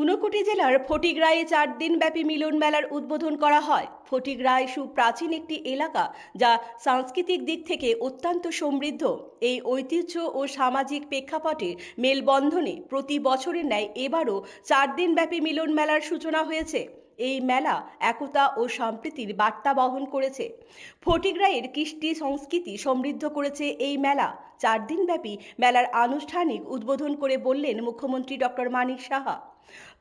ঊনকোটি জেলার ফটিগ্রায়ে চার দিনব্যাপী মিলন মেলার উদ্বোধন করা হয়। ফটিকরায় সুপ্রাচীন একটি এলাকা যা সাংস্কৃতিক দিক থেকে অত্যন্ত সমৃদ্ধ। এই ঐতিহ্য ও সামাজিক প্রেক্ষাপটে মেলবন্ধনে প্রতি বছরের ন্যায় এবারও চার দিনব্যাপী মিলন মেলার সূচনা হয়েছে। এই মেলা একতা ও সম্প্রীতির বার্তা বহন করেছে। ফটিকরায়ের কৃষ্টি সংস্কৃতি সমৃদ্ধ করেছে এই মেলা। চার দিনব্যাপী মেলার আনুষ্ঠানিক উদ্বোধন করে বললেন মুখ্যমন্ত্রী ডক্টর মানিক সাহা।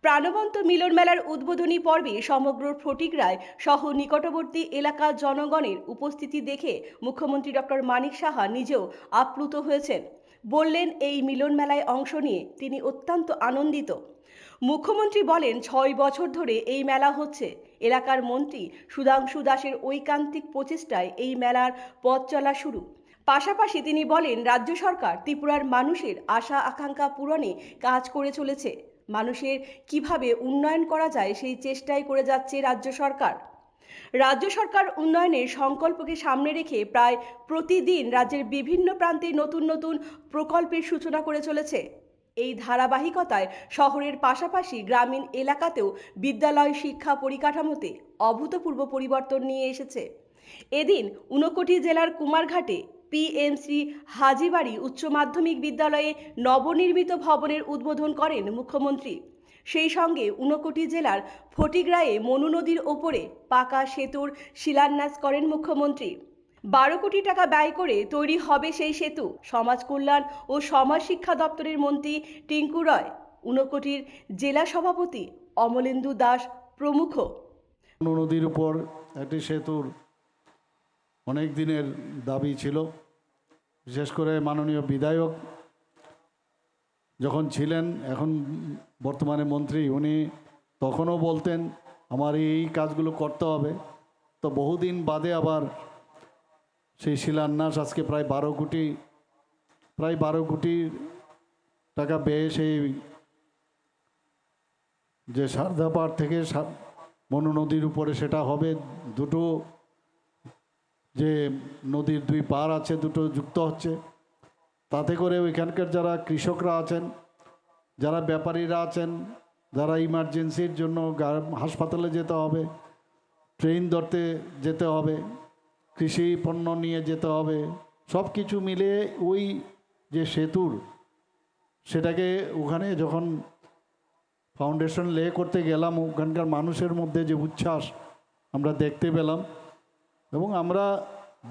প্রাণবন্ত মিলন মেলার উদ্বোধনী পর্বে সমগ্র ফটিকরায় সহ নিকটবর্তী এলাকার জনগণের উপস্থিতি দেখে মুখ্যমন্ত্রী ডক্টর মানিক সাহা নিজেও আপ্লুত হয়েছেন। বললেন, এই মিলন মেলায় অংশ নিয়ে তিনি অত্যন্ত আনন্দিত। মুখ্যমন্ত্রী বলেন, ছয় বছর ধরে এই মেলা হচ্ছে। এলাকার মন্ত্রী সুধাংশু দাসের ঐকান্তিক প্রচেষ্টায় এই মেলার পথ চলা শুরু। পাশাপাশি তিনি বলেন, রাজ্য সরকার ত্রিপুরার মানুষের আশা আকাঙ্ক্ষা পূরণে কাজ করে চলেছে। মানুষের কীভাবে উন্নয়ন করা যায় সেই চেষ্টাই করে যাচ্ছে রাজ্য সরকার। রাজ্য সরকার উন্নয়নের সংকল্পকে সামনে রেখে প্রায় প্রতিদিন রাজ্যের বিভিন্ন প্রান্তে নতুন নতুন প্রকল্পের সূচনা করে চলেছে। এই ধারাবাহিকতায় শহরের পাশাপাশি গ্রামীণ এলাকাতেও বিদ্যালয় শিক্ষা পরিকাঠামোতে অভূতপূর্ব পরিবর্তন নিয়ে এসেছে। এদিন ঊনকোটি জেলার কুমারঘাটে পিএমসি হাজিবাড়ি উচ্চ মাধ্যমিক বিদ্যালয়ে নবনির্মিত ভবনের উদ্বোধন করেন মুখ্যমন্ত্রী। সেই সঙ্গে ঊনকোটি জেলার ফটিগ্রায়ে মনু নদীর ওপরে পাকা সেতুর শিলান্যাস করেন মুখ্যমন্ত্রী। বারো কোটি টাকা ব্যয় করে তৈরি হবে সেই সেতু, সমাজ কল্যাণ ও সমাজ শিক্ষা দপ্তরের মন্ত্রী টিঙ্কু রয়। ঊনকোটির জেলা সভাপতি অমলেন্দু দাস প্রমুখ। নদীর উপর একটি সেতুর অনেক দিনের দাবি ছিল। বিশেষ করে মাননীয় বিধায়ক যখন ছিলেন, এখন বর্তমানে মন্ত্রী, উনি তখনও বলতেন, আমার এই কাজগুলো করতে হবে। তো বহুদিন বাদে আবার সেই শিলান্যাস, আজকে প্রায় বারো কোটি, প্রায় বারো কোটি টাকা ব্যয়ে সেই যে সারদাপাড় থেকে মনু নদীর উপরে সেটা হবে, দুটো যে নদীর দুই পার আছে, দুটো যুক্ত হচ্ছে। তাতে করে ওইখানকার যারা কৃষকরা আছেন, যারা ব্যাপারীরা আছেন, যারা ইমার্জেন্সির জন্য হাসপাতালে যেতে হবে, ট্রেন ধরতে যেতে হবে, কৃষি পণ্য নিয়ে যেতে হবে সব কিছু মিলে ওই যে সেতুর, সেটাকে ওখানে যখন ফাউন্ডেশন লে করতে গেলাম, ওখানকার মানুষের মধ্যে যে উচ্ছ্বাস আমরা দেখতে পেলাম এবং আমরা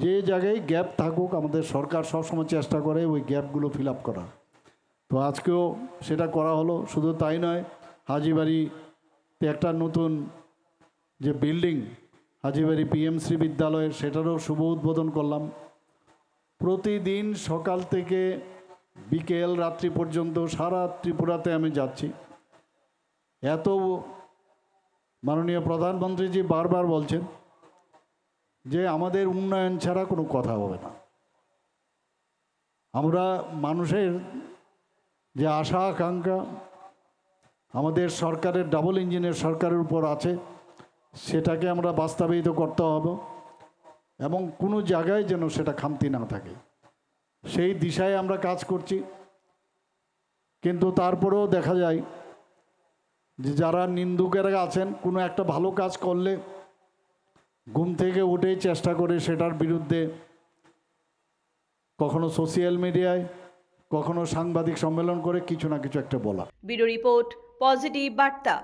যে জায়গায় গ্যাপ থাকুক, আমাদের সরকার সবসময় চেষ্টা করে ওই গ্যাপগুলো ফিল আপ করার। তো আজকেও সেটা করা হলো, শুধু তাই নয়, হাজিবাড়িতে একটা নতুন যে বিল্ডিং হাজিবাড়ি পিএমসি বিদ্যালয়ের, সেটারও শুভ উদ্বোধন করলাম। প্রতিদিন সকাল থেকে বিকেল রাত্রি পর্যন্ত, সারা ত্রিপুরাতে আমি যাচ্ছি। এত মাননীয় প্রধানমন্ত্রীজি বারবার বলছেন যে আমাদের উন্নয়ন ছাড়া কোনো কথা হবে না। আমরা মানুষের যে আশা, আকাঙ্ক্ষা, আমাদের সরকারের ডাবল ইঞ্জিনের সরকারের উপর আছে, সেটাকে আমরা বাস্তবায়িত করতে হবে এবং কোনো জায়গায় যেন সেটা খামতি না থাকে। সেই দিশায় আমরা কাজ করছি। কিন্তু তারপরেও দেখা যায় যে যারা নিন্দুকেরা আছেন, কোনো একটা ভালো কাজ করলে ঘুম থেকে উঠে চেষ্টা করে সেটার বিরুদ্ধে কখনো সোশ্যাল মিডিয়ায়, কখনো সাংবাদিক সম্মেলন করে কিছু না কিছু একটা বলা ভিডিও রিপোর্ট, পজিটিভ বার্তা।